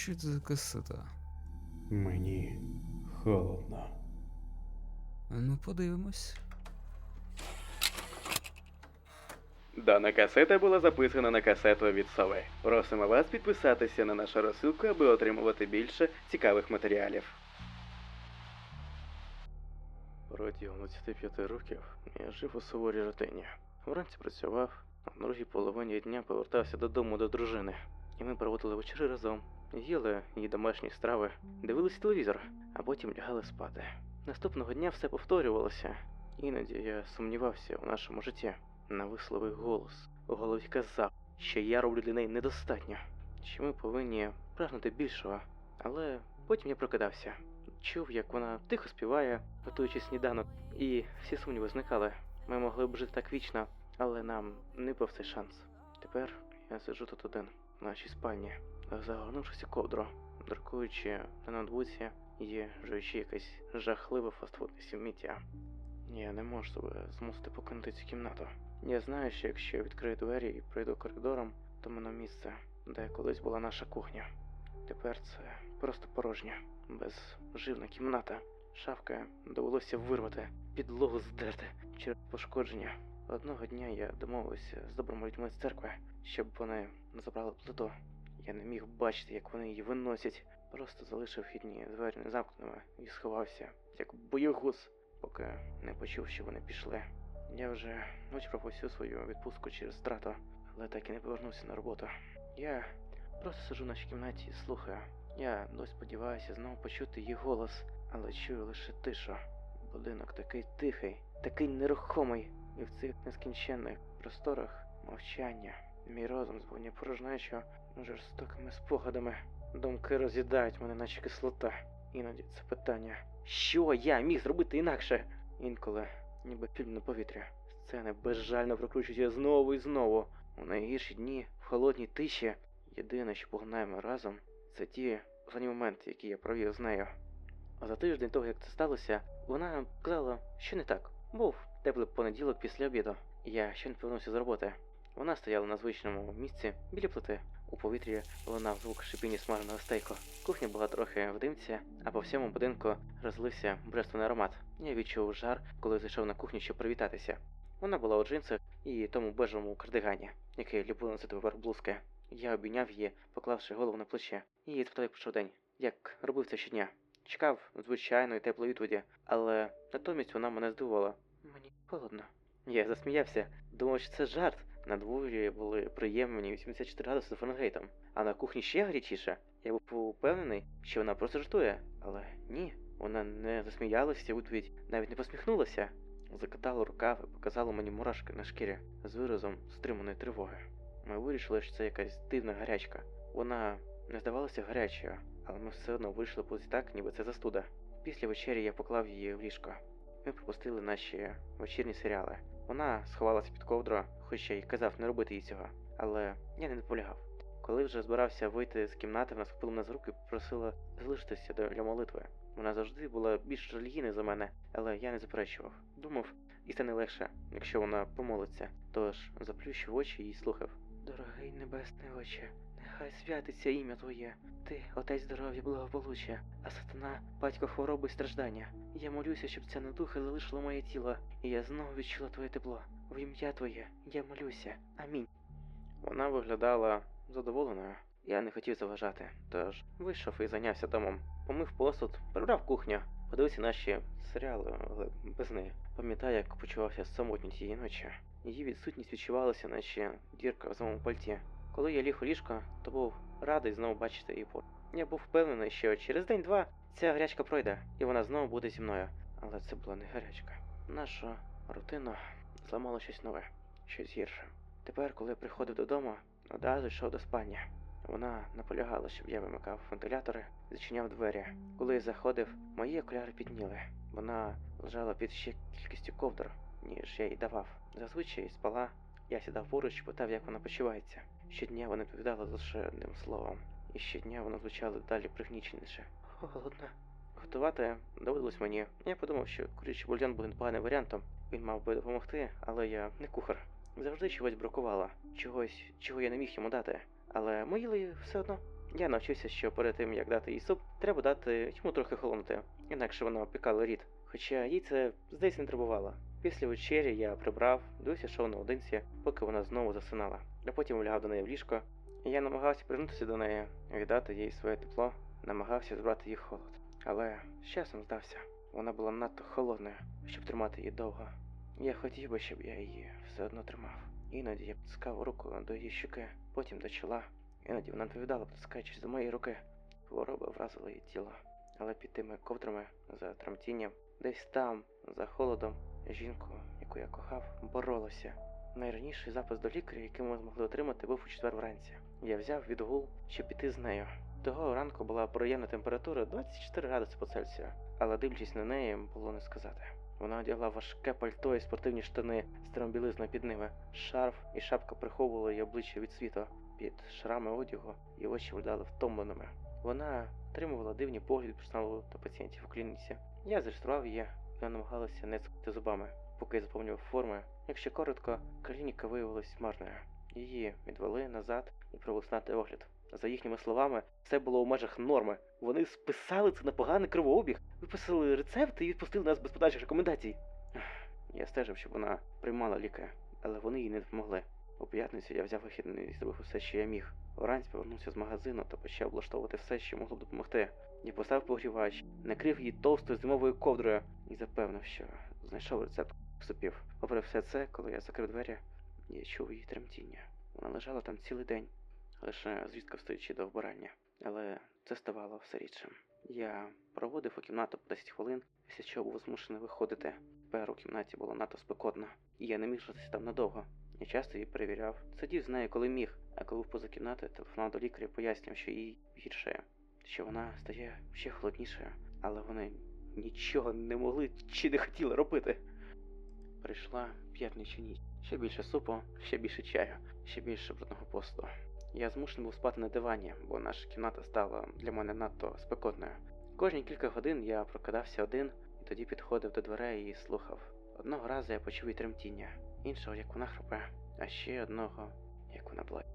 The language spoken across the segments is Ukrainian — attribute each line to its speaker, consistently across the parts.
Speaker 1: Що це за касета?
Speaker 2: Мені холодно.
Speaker 1: Ну, подивимось.
Speaker 3: Дана касета була записана на касету від сови. Просимо вас підписатися на нашу розсилку, аби отримувати більше цікавих матеріалів. Протягом 25 років я жив у суворій рутині. Вранці працював, а в другій половині дня повертався додому до дружини. І ми проводили вечори разом, їли її домашні страви, дивились телевізор, а потім лягали спати. Наступного дня все повторювалося. Іноді я сумнівався у нашому житті. Нависливий голос у голові казав, що я роблю для неї недостатньо, що ми повинні прагнути більшого. Але потім я прокидався, чув, як вона тихо співає, готуючи сніданок, і всі сумніви зникали. Ми могли б жити так вічно, але нам не був цей шанс. Тепер я сиджу тут один, в нашій спальні, загорнувшись у ковдру, друкуючи на ноутбуці і жуючи якесь жахливе фастфудне сім'яття. Я не можу себе змусити покинути цю кімнату. Я знаю, що якщо я відкрию двері і пройду коридором, то мене місце, де колись була наша кухня. Тепер це просто порожня, безживна кімната. Шафка довелося вирвати, підлогу здерти через пошкодження. Одного дня я домовився з добрими людьми з церкви, щоб вони забрали плиту. Я не міг бачити, як вони її виносять. Просто залишив вхідні двері незамкненими і сховався, як боєгуз, поки не почув, що вони пішли. Я вже вичерпав усю свою відпустку через страту, але так і не повернувся на роботу. Я просто сиджу в нашій кімнаті і слухаю. Я досі сподіваюся знову почути її голос, але чую лише тишу. Будинок такий тихий, такий нерухомий, і в цих нескінченних просторах мовчання. Мій розум сповнює порожнечу жорстокими спогадами. Думки роз'їдають мене, наче кислота. Іноді це питання, що я міг зробити інакше? Інколи ніби фільм на повітря. Сцени безжально прокручуються знову і знову. У найгірші дні, в холодній тиші. Єдине, що погнаємо разом, це ті останні моменти, які я провів з нею. А за тиждень того, як це сталося, вона казала, що не так. Був теплий понеділок після обіду. Я ще не повернувся з роботи. Вона стояла на звичному місці біля плити. У повітрі лунав звук шипіння смаженого стейку. Кухня була трохи в димці, а по всьому будинку розлився божественний аромат. Я відчув жар, коли зайшов на кухню, щоб привітатися. Вона була у джинсах і тому бежевому кардигані, який любив носити поверх блузки. Я обійняв її, поклавши голову на плече, і спитав, як пройшов день, як робив це щодня. Чекав звичайної теплої відповіді, але натомість вона мене здивувала. Мені холодно. Я засміявся, думав, що це жарт. На дворі були приємні 84 градуси Фаренгейтом, а на кухні ще гарячіше. Я був упевнений, що вона просто жартує, але ні, вона не засміялася відповідь, навіть не посміхнулася. Закатала рукав і показала мені мурашки на шкірі з виразом стриманої тривоги. Ми вирішили, що це якась дивна гарячка. Вона не здавалася гарячою, але ми все одно вийшли позі так, ніби це застуда. Після вечері я поклав її в ліжко. Ми пропустили наші вечірні серіали. Вона сховалася під ковдру, хоч я й казав не робити їй цього, але я не наполягав. Коли вже збирався вийти з кімнати, вона схопила мене за руки і попросила залишитися для молитви. Вона завжди була більш релігійною за мене, але я не заперечував. Думав, і стане легше, якщо вона помолиться. Тож заплющив очі і слухав. Дорогий небесний Отче, нехай святиться ім'я Твоє. Ти, отець здоров'я, благополуччя, а сатана, батько хвороби і страждання. Я молюся, щоб ця недуха залишила моє тіло, і я знову відчула твоє тепло. В ім'я Твоє, я молюся. Амінь. Вона виглядала задоволеною. Я не хотів заважати, тож вийшов і зайнявся домом. Помив посуд, прибрав кухню, подивився наші серіали, але без неї. Пам'ятаю, як почувався самотньо тієї ночі. Її відсутність відчувалася, наче дірка в самому пальті. Коли я ліг у ліжко, то був радий знову бачити її поруч. Я був впевнений, що через день-два ця гарячка пройде, і вона знову буде зі мною. Але це була не гарячка. Нашу рутину зламало щось нове, щось гірше. Тепер, коли я приходив додому, одразу йшов до спальні. Вона наполягала, щоб я вимикав вентилятори, зачиняв двері. Коли я заходив, мої окуляри підніли. Вона лежала під ще кількістю ковдр, ніж я їй давав. Зазвичай спала. Я сідав поруч і питав, як вона почувається. Щодня вона відповідала лише одним словом, і щодня вона звучала далі пригніченіше. Холодно. Готувати доводилось мені. Я подумав, що курячий бульйон буде непоганим варіантом. Він мав би допомогти, але я не кухар. Завжди чогось бракувало, чогось, чого я не міг йому дати. Але ми їли все одно. Я навчився, що перед тим як дати їй суп, треба дати йому трохи холонути, інакше вона опікала рід. Хоча їй це здається не требувало. Після вечері я прибрав, дивився шоу наодинці, поки вона знову засинала. А потім лягав до неї в ліжко. Я намагався пригнутися до неї, віддати їй своє тепло, намагався збрати її холод. Але з часом здався. Вона була надто холодною, щоб тримати її довго. Я хотів би, щоб я її все одно тримав. Іноді я потискав руку до її щоки, потім до чола. Іноді вона відповідала, потискаючись до моєї руки. Хвороба вразила її тіло. Але під тими ковдрами, за тремтінням, десь там, за холодом, жінку, яку я кохав, боролася. Найраніший запис до лікаря, який ми змогли отримати, був у четвер вранці. Я взяв відгул, щоб піти з нею. Того ранку була приємна температура 24 градуси по Цельсію, але дивлячись на неї, було не сказати. Вона одягла важке пальто і спортивні штани з термобілизною під ними. Шарф і шапка приховували її обличчя від світу. Під шрами одягу і очі виглядали втомленими. Вона отримувала дивні погляди персоналу та пацієнтів у клініці. Я зареєстрував її, і намагалася не цокати зубами, поки я заповнював форми. Якщо коротко, клініка виявилась марною. Її відвели назад і провели огляд. За їхніми словами, все було у межах норми. Вони списали це на поганий кровообіг, виписали рецепти і відпустили нас без подальших рекомендацій. Я стежив, щоб вона приймала ліки, але вони їй не допомогли. У п'ятницю я взяв вихідний і зробив усе, що я міг. Вранці повернувся з магазину та почав облаштовувати все, що могло б допомогти. Я поставив погрівач, накрив її товстою зимовою ковдрою і запевнив, що знайшов рецепт супів. Попри все це, коли я закрив двері, я чув її тремтіння. Вона лежала там цілий день, лише зрідка встаючи до вбирання. Але це ставало все рідшим. Я проводив у кімнату по 10 хвилин, після чого був змушений виходити. Тепер у кімнаті було надто спекотно, і я не міг житися там надовго. Я часто її перевіряв, сидів з нею, коли міг, а коли був поза кімнатою, телефонував до лікаря, пояснював, що їй гірше, що вона стає ще холоднішою, але вони нічого не могли чи не хотіли робити. Прийшла п'ятнича ніч. Ще більше супу, ще більше чаю, ще більше брудного посту. Я змушений був спати на дивані, бо наша кімната стала для мене надто спекотною. Кожні кілька годин я прокидався один і тоді підходив до дверей і слухав. Одного разу я почув її тремтіння, іншого, як вона храпе, а ще одного, як вона плаче.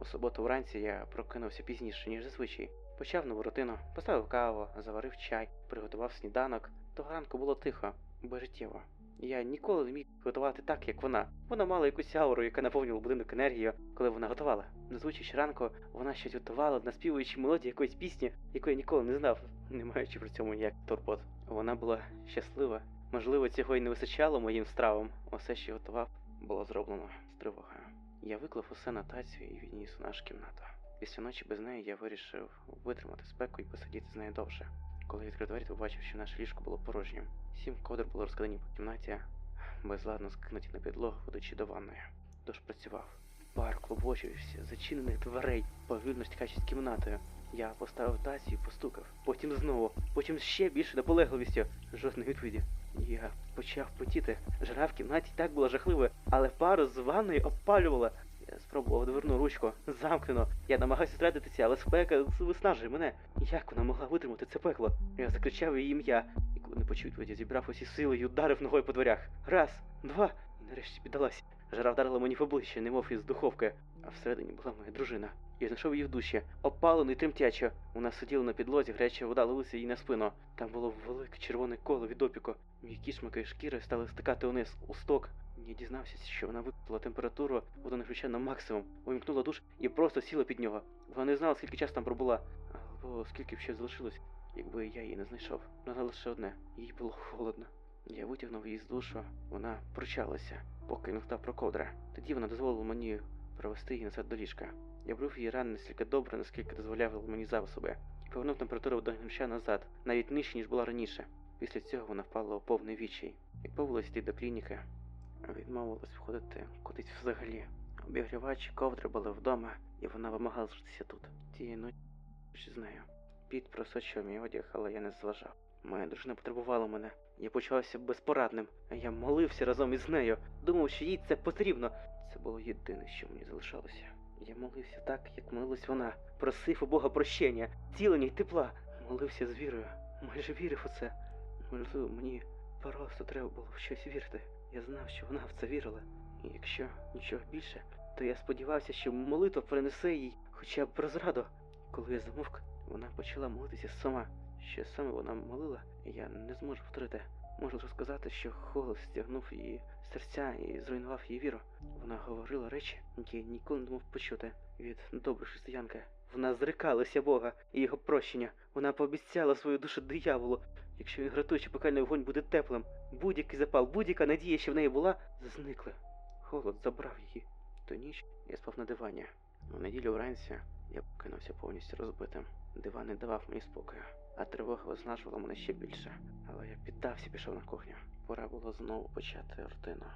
Speaker 3: У суботу вранці я прокинувся пізніше, ніж зазвичай. Почав нову рутину, поставив каву, заварив чай, приготував сніданок. Того ранку було тихо, безжиттєво. Я ніколи не міг готувати так, як вона. Вона мала якусь ауру, яка наповнювала будинок енергією, коли вона готувала. Зазвичай щоранку вона щось готувала, наспівуючи мелодію якоїсь пісні, яку я ніколи не знав, не маючи при цьому ніяк турбот. Вона була щаслива. Можливо, цього й не вистачало моїм стравам. Усе, що готував, було зроблено з тривогою. Я виклав усе на тацію і відніс у нашу кімнату. Після ночі без неї я вирішив витримати спеку і посидіти з нею довше. Коли відкрив двері, то побачив, що наше ліжко було порожнім. Сім ковдр було розкидані по кімнаті, безладно скинуті на підлогу, ведучи до ванної. Тож працював. Пар клобочився, зачинених дверей, повільно стікаючи кімнатою. Я поставив тацію і постукав. Потім знову, потім ще більше наполегливістю. Жодної відповіді. Я почав потіти. Жара в кімнаті так була жахливою, але пару з ванної опалювала. Спробував дверну ручку. Замкнено. Я намагався зрадитися, але спека виснажує мене. Як вона могла витримати це пекло? Я закричав її ім'я, і коли не почув відповіді, зібрав усі сили і ударив ногою по дверях. Раз, два, і нарешті піддалася. Жара вдарила мені в обличчя, немов із духовки, а всередині була моя дружина. Я знайшов її в душі, опалену і тремтячо. Вона сиділа на підлозі, гаряча вода лилася їй на спину. Там було велике червоне коло від опіку. М'які шмаки шкіри стали стикати униз у сток. Я дізнався, що вона випила температуру водонагрівача на максимум, увімкнула душ і просто сіла під нього. Вона не знала, скільки часу там пробула, або скільки б ще залишилось, якби я її не знайшов. Вона лише одне, їй було холодно. Я витягнув її з душу, вона пручалася, поки не встав про ковдра. Тоді вона дозволила мені провести її назад до ліжка. Я брив її рани настільки добре, наскільки дозволяли мені засоби, і повернув температуру до водогрівача назад, навіть нижче, ніж була раніше. Після цього вона впала у повний відчай. Відмовилась йти до клініки, відмовилась входити кудись взагалі. Обігрівач ковдри були вдома, і вона вимагала залишитися тут. Тієї ночі з нею. Піт просочив мій одяг, але я не зважав. Моя дружина потребувала мене. Я почувався безпорадним, я молився разом із нею. Думав, що їй це потрібно. Це було єдине, що мені залишалося. Я молився так, як молилась вона. Просив у Бога прощення, цілення й тепла. Молився з вірою. Майже вірив у це. Можливо, мені просто треба було в щось вірити. Я знав, що вона в це вірила. І якщо нічого більше, то я сподівався, що молитва принесе їй хоча б розраду. Коли я замовк, вона почала молитися сама. Що саме вона молила, я не зможу повторити. Можу розказати, що голос стягнув її серця і зруйнував її віру. Вона говорила речі, які ніколи не мав почути від доброї християнки. Вона зрикалася Бога і його прощення. Вона пообіцяла свою душу дияволу, якщо він гратуючий пекальний вогонь буде теплим. Будь-який запал, будь-яка надія, що в неї була, зникли. Холод забрав її. Ту ніч я спав на дивані. У неділю вранці я покинувся повністю розбитим. Диван не давав мені спокою, а тривога виснажувала мене ще більше. Але я піддався, пішов на кухню. Пора було знову почати рутину.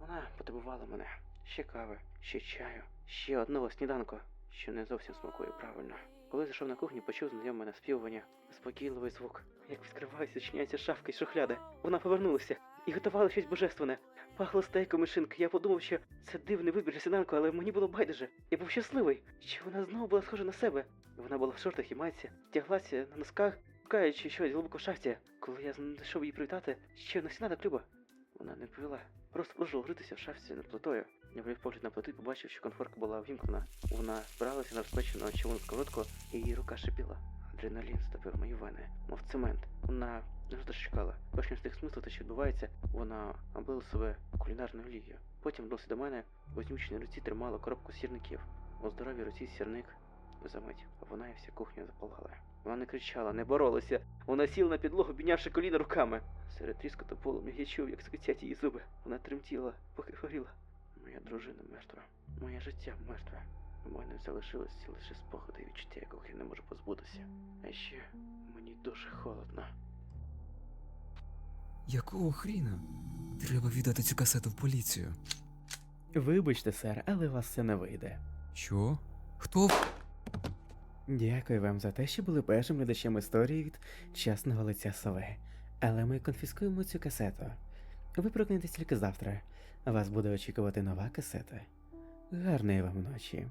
Speaker 3: Вона потребувала мене. Ще кави, ще чаю, ще одного сніданку, що не зовсім смакує правильно. Коли зайшов на кухню, почув знайоме наспівування, спокійливий звук, як відкриваються, чиняються шафки і шухляди. Вона повернулася і готувала щось божественне. Пахло стейком і шинки. Я подумав, що це дивний вибір для але мені було байдуже. Я був щасливий, що вона знову була схожа на себе. Вона була в шортах і майці, тяглася на носках, шукаючи щось глибоко в шахті. Коли я знайшов її привітати, ще на сніданок Люба. Вона не повела. Просто продовжувала гритися в шафці над плитою. Я вивів погляд на плиту і побачив, що конфорка була ввімкнена. Вона збиралася на розпечену човну сковородку, і її рука шипіла. Адреналін стопив мої вени, мов цемент. Вона не просто чекала. Перш ніж встиг смислити, що відбувається, вона облила себе кулінарною олією. Потім вернулася до мене, в ознюченій руці тримала коробку сірників. У здоровій руці сірник замить, а вона і вся кухня запалала. Вона не кричала, не боролася. Вона сіла на підлогу, піднявши коліна руками. Серед тріскоту полум'я я чув, як скритять її зуби. Вона тремтіла, поки горіла. Моя дружина мертва. Моє життя мертве. У мене залишилися лише спогади і відчуття, якого я не можу позбутися. А ще мені дуже холодно.
Speaker 1: Якого хріна? Треба віддати цю касету в поліцію.
Speaker 4: Вибачте, сер, але у вас це не вийде.
Speaker 1: Що? Хто?
Speaker 4: Дякую вам за те, що були першим глядачем історії від чесного лиця сови. Але ми конфіскуємо цю касету. Ви прокинетесь тільки завтра. Вас буде очікувати нова касета. Гарної вам ночі.